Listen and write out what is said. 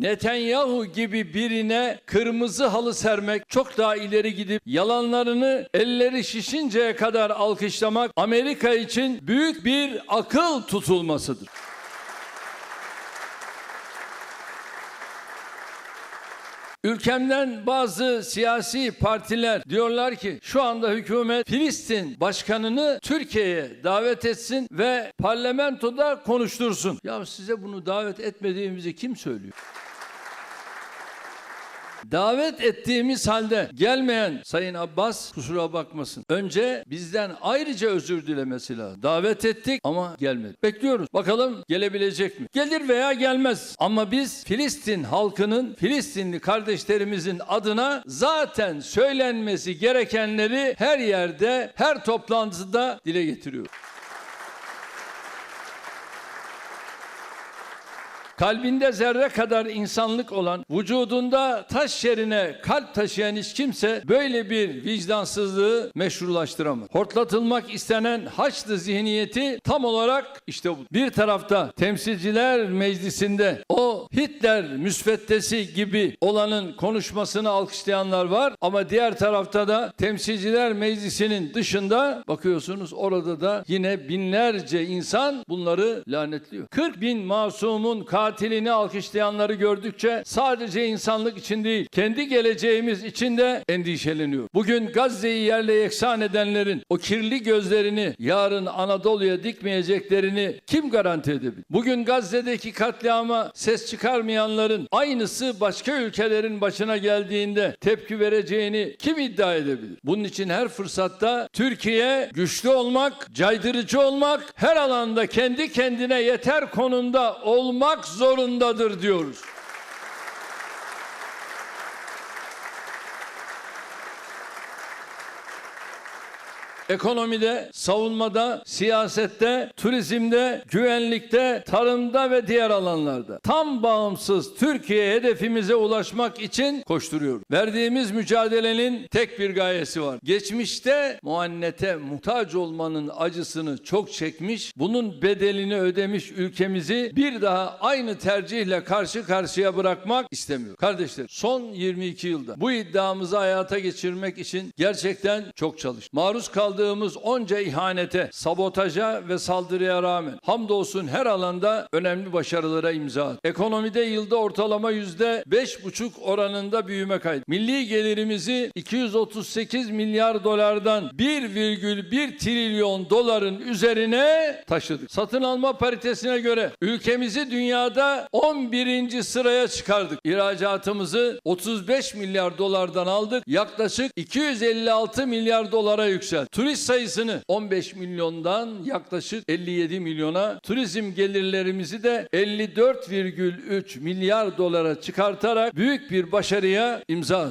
Netanyahu gibi birine kırmızı halı sermek, çok daha ileri gidip yalanlarını elleri şişinceye kadar alkışlamak Amerika için büyük bir akıl tutulmasıdır. Ülkemden bazı siyasi partiler diyorlar ki şu anda hükümet Filistin başkanını Türkiye'ye davet etsin ve parlamentoda konuştursun. Ya size bunu davet etmediğimizi kim söylüyor? Davet ettiğimiz halde gelmeyen Sayın Abbas kusura bakmasın. Önce bizden ayrıca özür dilemesi lazım. Davet ettik ama gelmedi. Bekliyoruz. Bakalım gelebilecek mi? Gelir veya gelmez. Ama biz Filistin halkının, Filistinli kardeşlerimizin adına zaten söylenmesi gerekenleri her yerde, her toplantıda dile getiriyoruz. Kalbinde zerre kadar insanlık olan, vücudunda taş yerine kalp taşıyan hiç kimse böyle bir vicdansızlığı meşrulaştıramaz. Hortlatılmak istenen Haçlı zihniyeti tam olarak işte bu. Bir tarafta temsilciler meclisinde o Hitler müsveddesi gibi olanın konuşmasını alkışlayanlar var ama diğer tarafta da temsilciler meclisinin dışında bakıyorsunuz orada da yine binlerce insan bunları lanetliyor. 40 bin masumun katilini alkışlayanları gördükçe sadece insanlık için değil kendi geleceğimiz için de endişeleniyor. Bugün Gazze'yi yerle yeksan edenlerin o kirli gözlerini yarın Anadolu'ya dikmeyeceklerini kim garanti edebilir? Bugün Gazze'deki katliama ses çıkarmayanların aynısı başka ülkelerin başına geldiğinde tepki vereceğini kim iddia edebilir? Bunun için her fırsatta Türkiye güçlü olmak, caydırıcı olmak, her alanda kendi kendine yeter konumda olmak zorundadır diyoruz. Ekonomide, savunmada, siyasette, turizmde, güvenlikte, tarımda ve diğer alanlarda tam bağımsız Türkiye hedefimize ulaşmak için koşturuyoruz. Verdiğimiz mücadelenin tek bir gayesi var. Geçmişte muannete muhtaç olmanın acısını çok çekmiş, bunun bedelini ödemiş ülkemizi bir daha aynı tercihle karşı karşıya bırakmak istemiyor. Kardeşler son 22 yılda bu iddiamızı hayata geçirmek için gerçekten çok çalıştık. Maruz kaldığımız onca ihanete, sabotaja ve saldırıya rağmen hamdolsun her alanda önemli başarılara imza attık. Ekonomide yılda ortalama yüzde beş buçuk oranında büyüme kaydı. Milli gelirimizi 238 milyar dolardan 1,1 trilyon doların üzerine taşıdık. Satın alma paritesine göre ülkemizi dünyada 11. sıraya çıkardık. İhracatımızı 35 milyar dolardan aldık. Yaklaşık 256 milyar dolara yükseltti. Turist sayısını 15 milyondan yaklaşık 57 milyona, turizm gelirlerimizi de 54,3 milyar dolara çıkartarak büyük bir başarıya imza.